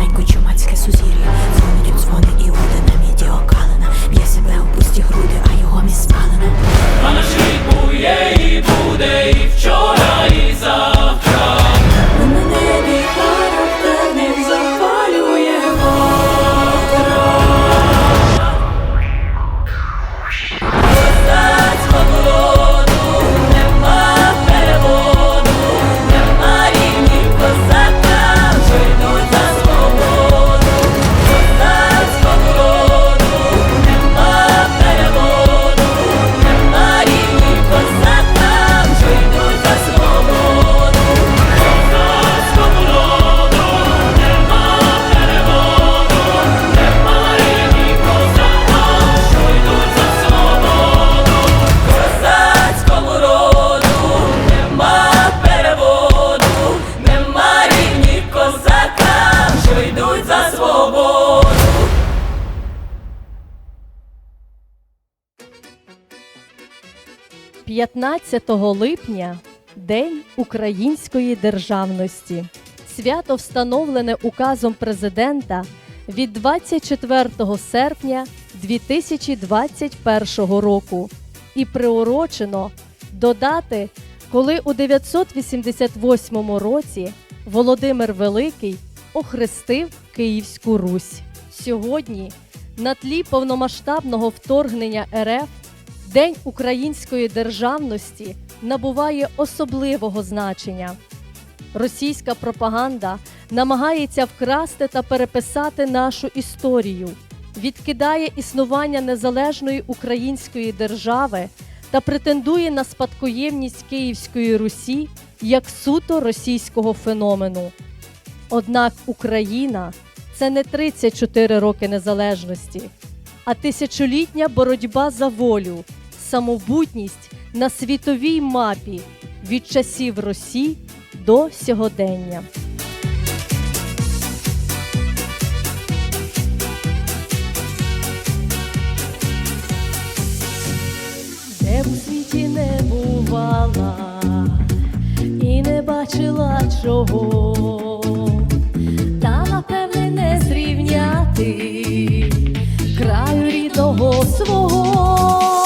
Лунать кучумацьке сузір'я, дзвонить дзвони і годинами діокан 15 липня День української державності. Свято встановлене указом президента від 24 серпня 2021 року і приурочено до дати, коли у 988 році Володимир Великий охрестив Київську Русь. Сьогодні на тлі повномасштабного вторгнення РФ День української державності набуває особливого значення. Російська пропаганда намагається вкрасти та переписати нашу історію, відкидає існування незалежної української держави та претендує на спадкоємність Київської Русі як суто російського феномену. Однак Україна це не 34 роки незалежності, а тисячолітня боротьба за волю, самобутність на світовій мапі від часів Росії до сьогодення. Де у світі не бувала і не бачила чого, та напевне не зрівняти краю рідного свого.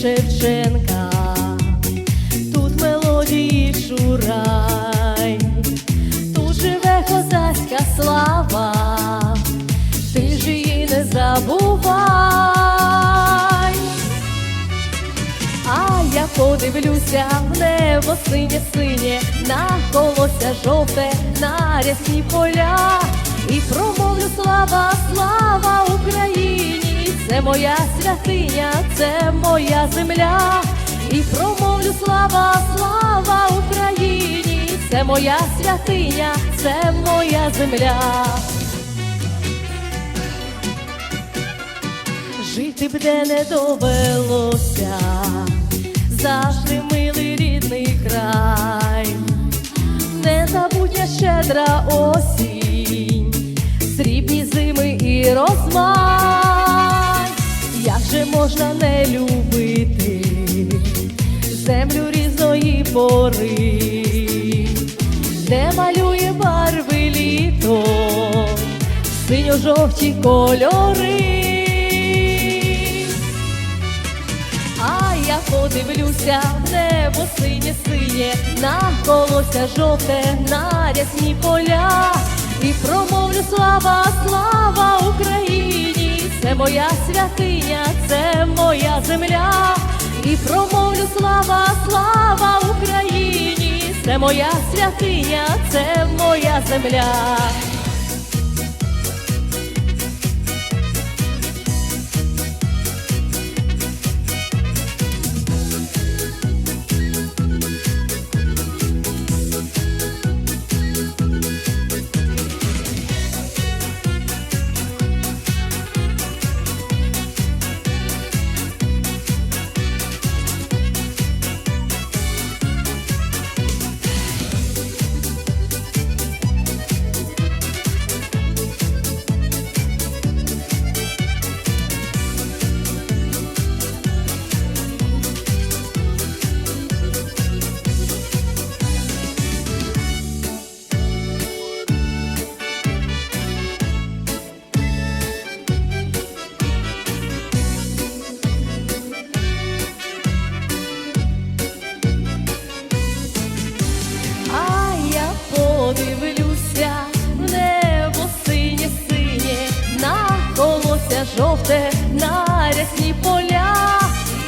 Шевченка, тут мелодії Шурай, тут живе козацька слава, ти ж її не забувай. А я подивлюся в небо синє синє, на колося жовте, на рясні поля, і промовлю слава, слава Україні, це моя святиня, це моя земля, і промовлю слава, слава Україні, це моя святиня, це моя земля. Жити б де не довелося, завжди милий рідний край, незабутня щедра осінь, срібні зими і же можна не любити. Землю різної пори, де малює барви літо, синьо-жовті кольори. А я подивлюся в небо синє синє, на колося жовте, на рясні поля, і промовлю слава, слава Україні, це моя святиня, це моя земля, і промовлю слава, слава Україні, це моя святиня, це моя земля. Жовте, на рясні поля,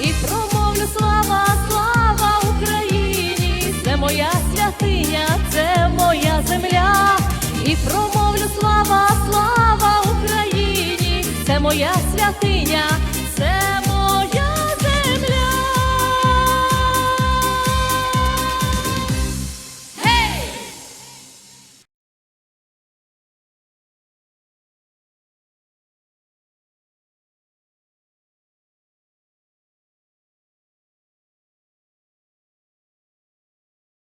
і промовлю слава, слава Україні, це моя святиня, це моя земля, і промовлю слава, слава Україні, це моя святиня,